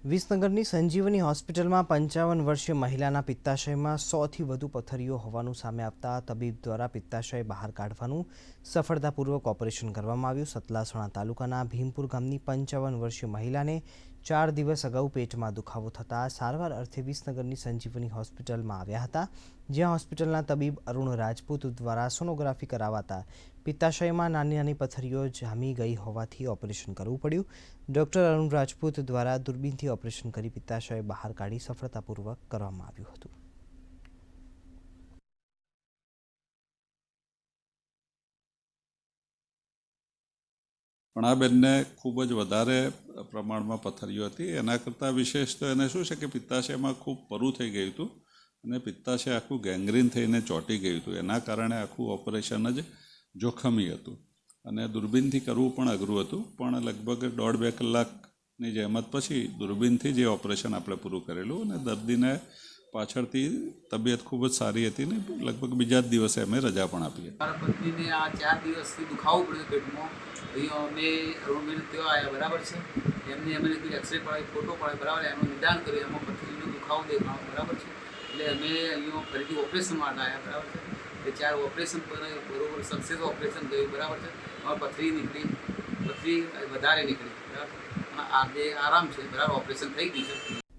વિસનગરની સંજીવની હોસ્પિટલમાં પંચાવન વર્ષીય મહિલાના પિત્તાશયમાં સોથી વધુ પથરીઓ હોવાનું સામે આવતા તબીબ દ્વારા પિત્તાશય બહાર કાઢવાનું સફળતાપૂર્વક ઓપરેશન કરવામાં આવ્યું. સતલાસણા તાલુકાના ભીમપુર ગામની પંચાવન વર્ષીય મહિલાને ચાર દિવસ અગાઉ પેટમાં દુખાવો થતાં સારવાર અર્થે વિસનગરની સંજીવની હોસ્પિટલમાં આવ્યા હતા, જ્યાં હોસ્પિટલના તબીબ અરુણ રાજપૂત દ્વારા સોનોગ્રાફી કરાવાતા પિત્તાશયમાં નાની નાની પથ્થરીઓ જામી ગઈ હોવાથી ઓપરેશન કરવું પડ્યું. ડૉક્ટર અરુણ રાજપૂત દ્વારા દૂરબીનથી ઓપરેશન કરી પિત્તાશય બહાર કાઢી સફળતાપૂર્વક કરવામાં આવ્યું હતું. પણ આ બેનને ખૂબ જ વધારે પ્રમાણમાં પથરીઓ હતી. એના કરતાં વિશેષ તો એને શું છે કે પિત્તાશયમાં ખૂબ પરું થઈ ગયું હતું અને પિત્તાશય આખું ગેંગ્રીન થઈને ચોંટી ગયું હતું. એના કારણે આખું ઓપરેશન જ જોખમી હતું અને દૂરબીનથી કરવું પણ અઘરું હતું. પણ લગભગ દોઢ બે કલાકની જહેમત પછી દૂરબીનથી જે ઓપરેશન આપણે પૂરું કરેલું અને દર્દીને પાછળથી તબિયત ખૂબ જ સારી હતી ને લગભગ બીજા જ દિવસે અમે રજા પણ આપી મારા પત્નીને આ ચાર દિવસથી દુખાવું પડ્યું પેટમાં. અહીંયા અમે અરુણભાઈને ત્યાં આવ્યા, બરાબર છે? એમને અમે કોઈ એક્સરે પડાવી ફોટો પડાવી બરાબર? એનું નિદાન કર્યું એમાં પથરીનો દુખાવો દેખાવ બરાબર છે? એટલે અમે અહીંયા ફરીથી ઓપરેશન માટે આવ્યા, બરાબર છે? એ ચાર ઓપરેશન પર બરોબર સક્સેસ ઓપરેશન થયું બરાબર છે? અમારે પથરી નીકળી પથરી વધારે નીકળી, બરાબર આજે આરામ છે, બરાબર? ઓપરેશન થઈ ગયું છે.